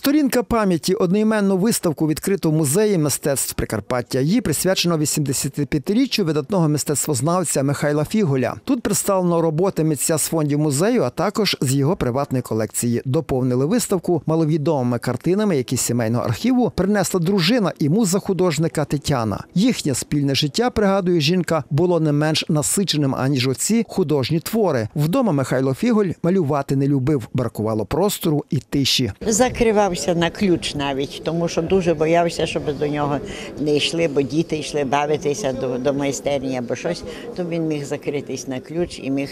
Сторінка пам'яті одноіменну виставку відкрито в музеї мистецтв Прикарпаття. Її присвячено 85-річчю видатного мистецтвознавця Михайла Фіголя. Тут представлено роботи митця з фондів музею, а також з його приватної колекції. Доповнили виставку маловідомими картинами, які з сімейного архіву принесла дружина і муза художника Тетяна. Їхнє спільне життя, пригадує жінка, було не менш насиченим аніж оці художні твори. Вдома Михайло Фіголь малювати не любив, бракувало простору і тиші. Закривався на ключ навіть, тому що дуже боявся, щоб до нього не йшли, бо діти йшли бавитися до, до майстерні або щось, то він міг закритись на ключ і міг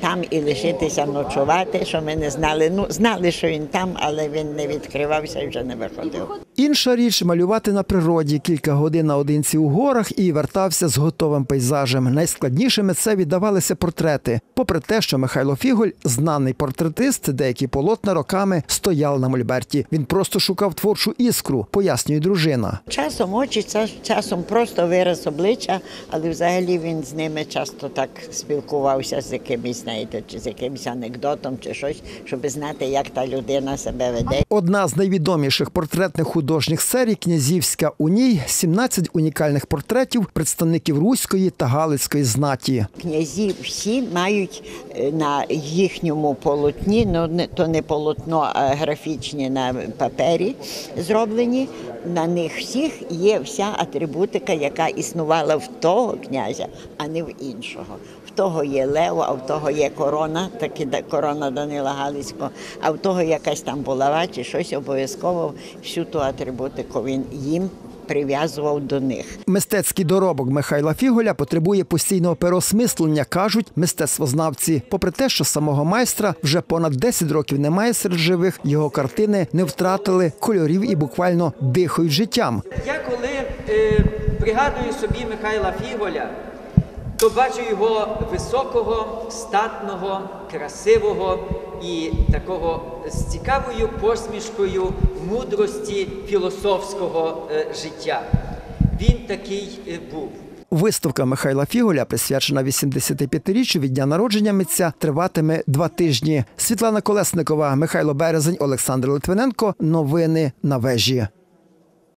там і лишитися ночувати, що ми не знали. Ну, знали, що він там, але він не відкривався і вже не виходив. Інша річ малювати на природі кілька годин наодинці у горах і вертався з готовим пейзажем. Найскладнішими це віддавалися портрети. Попри те, що Михайло Фіголь, знаний портретист, деякі полотна роками стояли на мольберті. Він просто шукав творчу іскру, пояснює дружина. Часом очі, часом просто вираз обличчя, але взагалі він з ними часто так спілкувався з якимось, знаєте, чи з якимось анекдотом, чи щось, щоб знати, як та людина себе веде. Одна з найвідоміших портретних художніх серій князівська. У ній 17 унікальних портретів представників руської та галицької знаті. Князі всі мають е, на їхньому полотні, ну то не полотно, а графічні на папері зроблені. На них всіх є вся атрибутика, яка існувала в того князя, а не в іншого. В того є лево, а в того є корона, таки корона Данила Галицького, а в того якась там булава чи щось обов'язково всю ту атрибутику він їм прив'язував до них. Мистецький доробок Михайла Фіголя потребує постійного переосмислення, кажуть мистецтвознавці. Попри те, що самого майстра вже понад 10 років немає серед живих, його картини не втратили кольорів і буквально дихають життям. Я коли е, пригадую собі Михайла Фіголя, то бачу його високого, статного, красивого і такого з цікавою посмішкою мудрості філософського е, життя. Він такий е, був. Виставка Михайла Фіголя, присвячена 85-річчю від дня народження митця, триватиме два тижні. Світлана Колесникова, Михайло Березень, Олександр Литвиненко. Новини на вежі.